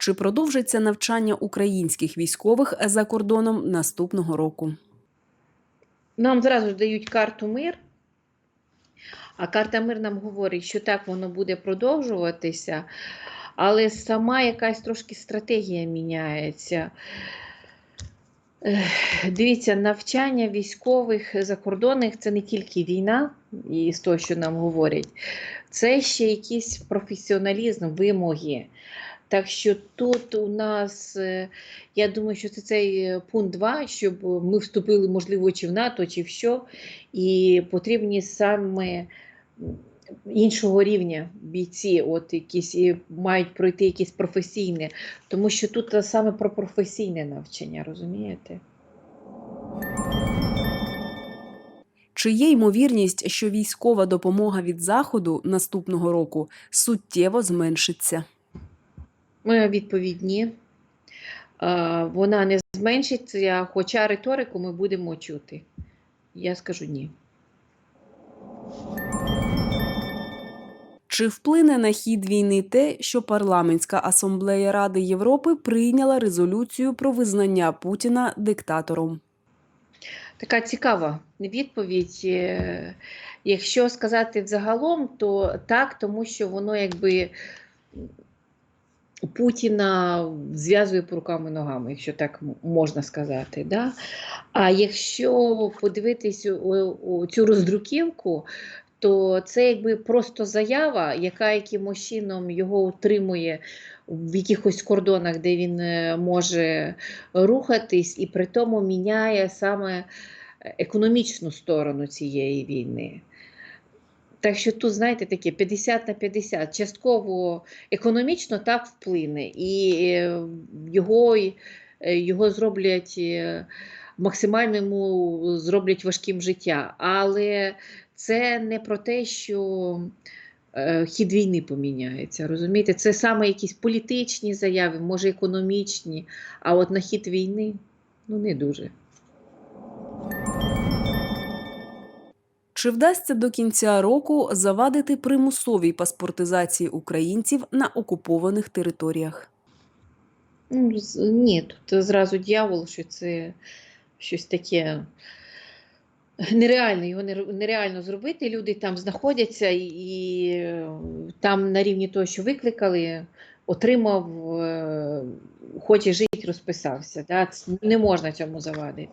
Чи продовжиться навчання українських військових за кордоном наступного року? Нам зразу ж дають карту мир, а карта мир нам говорить, що так воно буде продовжуватися, але сама якась трошки стратегія міняється. Дивіться, навчання військових закордонних це не тільки війна, і з того, що нам говорять, це ще якийсь професіоналізм, вимоги. Так що тут у нас, е, я думаю, що це цей е, пункт 2, щоб ми вступили, можливо, чи в НАТО, чи в що, і потрібні саме іншого рівня бійці, от якісь мають пройти якесь професійне, тому що тут саме про професійне навчання, розумієте? Чи є ймовірність, що військова допомога від заходу наступного року суттєво зменшиться? Моя відповідь ні. Е, Вона не зменшиться, хоча риторику ми будемо чути. Я скажу ні. Чи вплине на хід війни те, що парламентська асамблея Ради Європи прийняла резолюцію про визнання Путіна диктатором? Така цікава відповідь. Е, Якщо сказати взагалом, то так, тому що воно якби Путіна зв'язує по рукам і ногами, якщо так можна сказати. Да? А якщо подивитись цю роздруківку, то це якби просто заява, яка якимось чином його утримує в якихось кордонах, де він е, може рухатись, і при тому міняє саме економічну сторону цієї війни. Так що тут, знаєте, таке 50 на 50. Частково економічно так вплине, і е, його, е, його зроблять е, максимально йому зроблять важким життя. Але це не про те, що хід війни поміняється. Розумієте, це саме якісь політичні заяви, може економічні, а от на хід війни ну не дуже. Чи вдасться до кінця року завадити примусовій паспортизації українців на окупованих територіях? Ну, ні, тут зразу дьявол, що це щось таке нереальне, його нере- нереально зробити. Люди там знаходяться і, е, там на рівні того, що викликали, отримав, е, хоче жити, розписався. Не можна цьому завадити.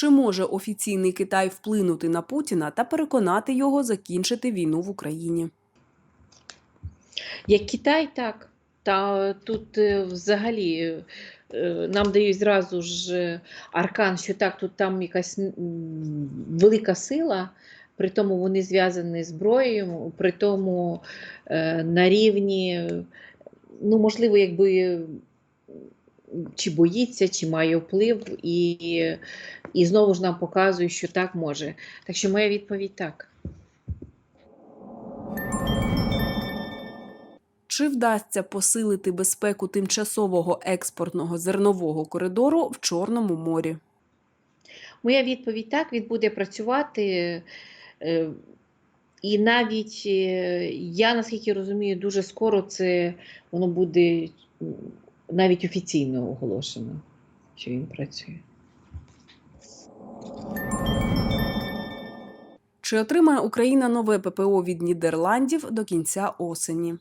Чи може офіційний Китай вплинути на Путіна та переконати його закінчити війну в Україні? Як Китай, так. Та тут е, взагалі е, нам дають зразу ж е, аркан, що так, тут там якась велика сила, при тому вони зв'язані зброєю, при тому е, на рівні, ну, можливо, якби чи боїться, чи має вплив, і, і знову ж нам показує, що так може. Так що моя відповідь так. Чи вдасться посилити безпеку тимчасового експортного зернового коридору в Чорному морі? Моя відповідь так, він буде працювати. е, І навіть е, я, наскільки розумію, дуже скоро це воно буде навіть офіційно оголошено, що він працює. Чи отримає Україна нове ППО від Нідерландів до кінця осені?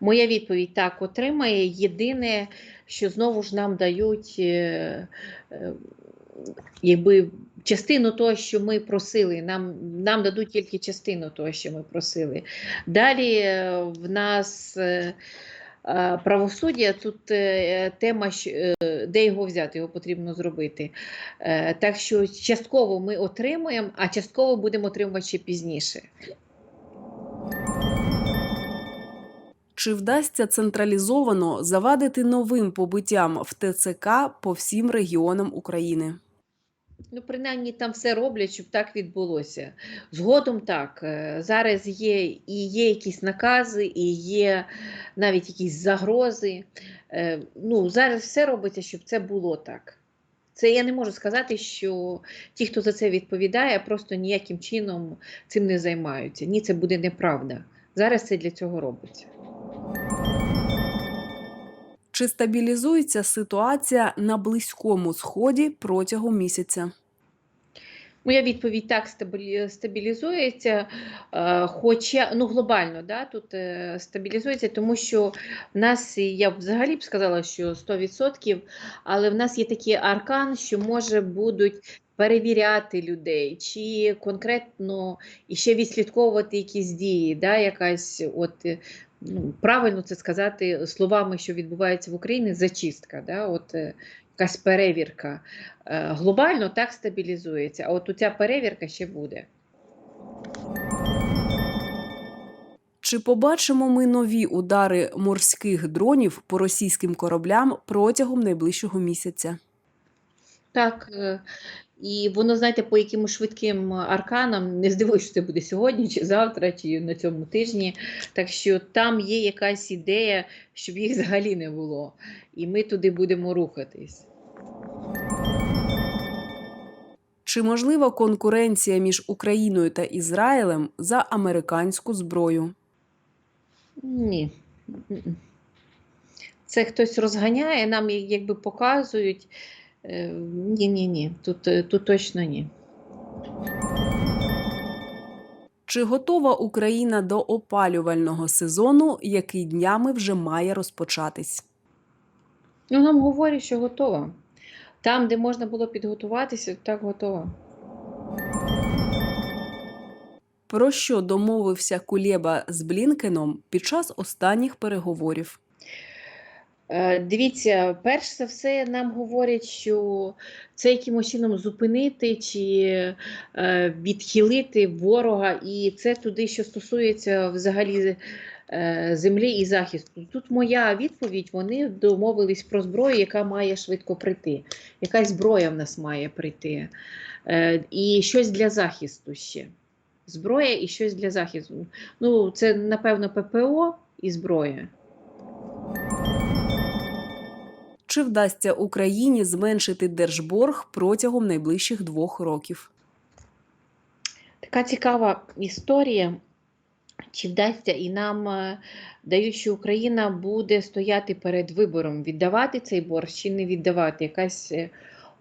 Моя відповідь так отримає. Єдине, що знову ж нам дають е, е, якби, частину того, що ми просили. Нам, нам дадуть тільки частину того, що ми просили. Далі е, в нас правосуддя, тут е, тема, е, де його взяти, його потрібно зробити. Е, Так що частково ми отримуємо, а частково будемо отримувати ще пізніше. Чи вдасться централізовано завадити новим побиттям в ТЦК по всім регіонам України? Ну, принаймні там все роблять, щоб так відбулося. Згодом так. е, Зараз є і є якісь накази, і є навіть якісь загрози. Е, Ну, зараз все робиться, щоб це було так. Це я не можу сказати, що ті, хто за це відповідає, просто ніяким чином цим не займаються. Ні, це буде неправда. Зараз це для цього робиться. Чи стабілізується ситуація на Близькому Сході протягом місяця? Моя відповідь так стабілі- стабілізується, е, хоча ну глобально да, тут е, стабілізується, тому що в нас, я б взагалі б сказала, що 100%, але в нас є такий аркан, що може будуть перевіряти людей, чи конкретно іще відслідковувати якісь дії, да, якась от. Ну, правильно це сказати словами, що відбувається в Україні, зачистка, да, от, е, якась перевірка. Е, Глобально так стабілізується, а от ця перевірка ще буде. Чи побачимо ми нові удари морських дронів по російським кораблям протягом найближчого місяця? Так, е, і воно, знаєте, по якимось швидким арканам, не здивуюсь, що це буде сьогодні, чи завтра, чи на цьому тижні. Так що там є якась ідея, щоб їх взагалі не було. І ми туди будемо рухатись. Чи можлива конкуренція між Україною та Ізраїлем за американську зброю? Ні. Це хтось розганяє, нам якби показують. Ні, ні, ні. Тут, е, тут точно ні. Чи готова Україна до опалювального сезону, який днями вже має розпочатись? Ну, нам говорять, що готова. Там, де можна було підготуватися, так готова. Про що домовився Кулєба з Блінкеном під час останніх переговорів? Е, Дивіться, перш за все, нам говорять, що це якимось чином зупинити чи е, відхилити ворога, і це туди, що стосується взагалі е, землі і захисту. Тут моя відповідь: вони домовились про зброю, яка має швидко прийти. Якась зброя в нас має прийти. І щось для захисту ще. Зброя і щось для захисту. Ну, це, напевно, ППО і зброя. Чи вдасться Україні зменшити держборг протягом найближчих двох років? Така цікава історія. Чи вдасться і нам е, дають, що Україна буде стояти перед вибором, віддавати цей борг чи не віддавати. Якась е,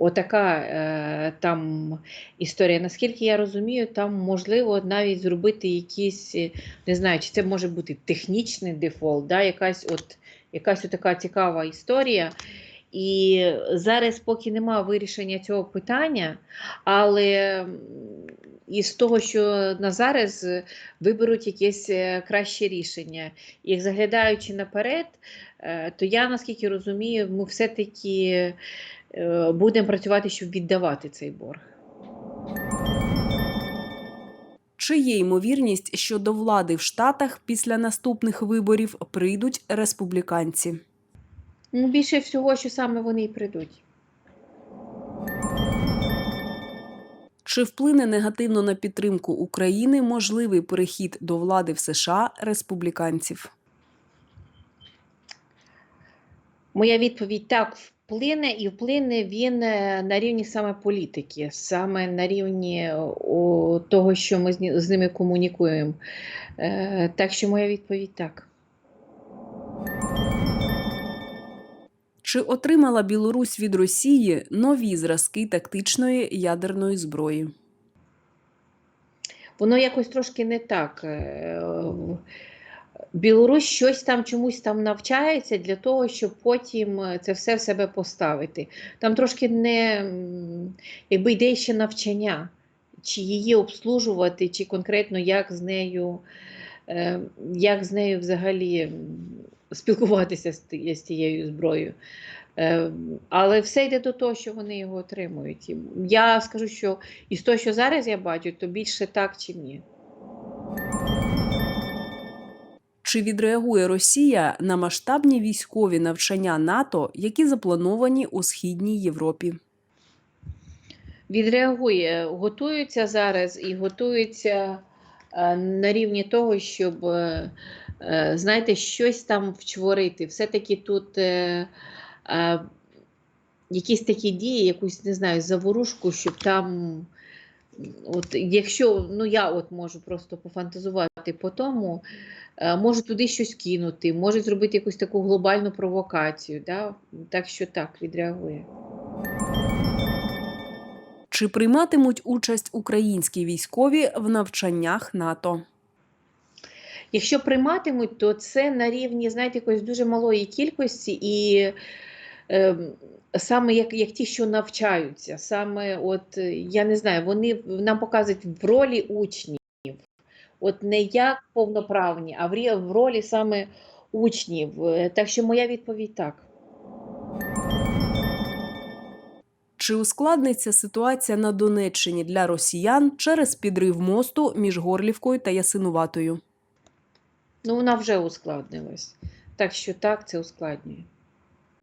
отака е, там історія. Наскільки я розумію, там можливо навіть зробити якісь, е, не знаю, чи це може бути технічний дефолт, да? якась от якась така цікава історія. І зараз, поки немає вирішення цього питання, але із того, що на зараз виберуть якесь е, краще рішення. І заглядаючи наперед, то я наскільки розумію, ми все-таки будемо працювати, щоб віддавати цей борг. Чи є ймовірність, що до влади в Штатах після наступних виборів прийдуть республіканці? Ну, більше всього, що саме вони і прийдуть. Чи вплине негативно на підтримку України можливий перехід до влади в США республіканців? Моя відповідь так вплине, і вплине він е, на рівні саме політики, саме на рівні того, що ми з ними комунікуємо. Е, Так що моя відповідь так. Чи отримала Білорусь від Росії нові зразки тактичної ядерної зброї? Воно якось трошки не так. Білорусь щось там чомусь там навчається для того, щоб потім е, це все в себе поставити. Там трошки не якби йде ще навчання, чи її обслужувати, чи конкретно як з нею, е, як з нею взагалі спілкуватися з з тією зброєю. Е, Але все йде до того, що вони його отримують. Я скажу, що із того, що зараз я бачу, то більше так чи ні. Чи відреагує Росія на масштабні військові навчання НАТО, які заплановані у східній Європі? Відреагує, готуються зараз і готуються е, на рівні того, щоб, е, е, знаєте, щось там вчворити. Все-таки тут якісь такі дії, якусь, не знаю, заворушку, щоб там. От, якщо ну я от можу просто пофантазувати по тому, е, можу туди щось кинути, можуть зробити якусь таку глобальну провокацію. Да? Так що так, відреагує. Чи прийматимуть участь українські військові в навчаннях НАТО? Якщо прийматимуть, то це на рівні, знаєте, якоїсь дуже малої кількості, і е, саме як, як ті, що навчаються, саме от е, я не знаю, вони нам показують в ролі учнів, от не як повноправні, а в, ролі саме учнів. Е, Так що моя відповідь так. Чи ускладниться ситуація на Донеччині для росіян через підрив мосту між Горлівкою та Ясинуватою? Ну, вона вже ускладнилась. Так що так, це ускладнює.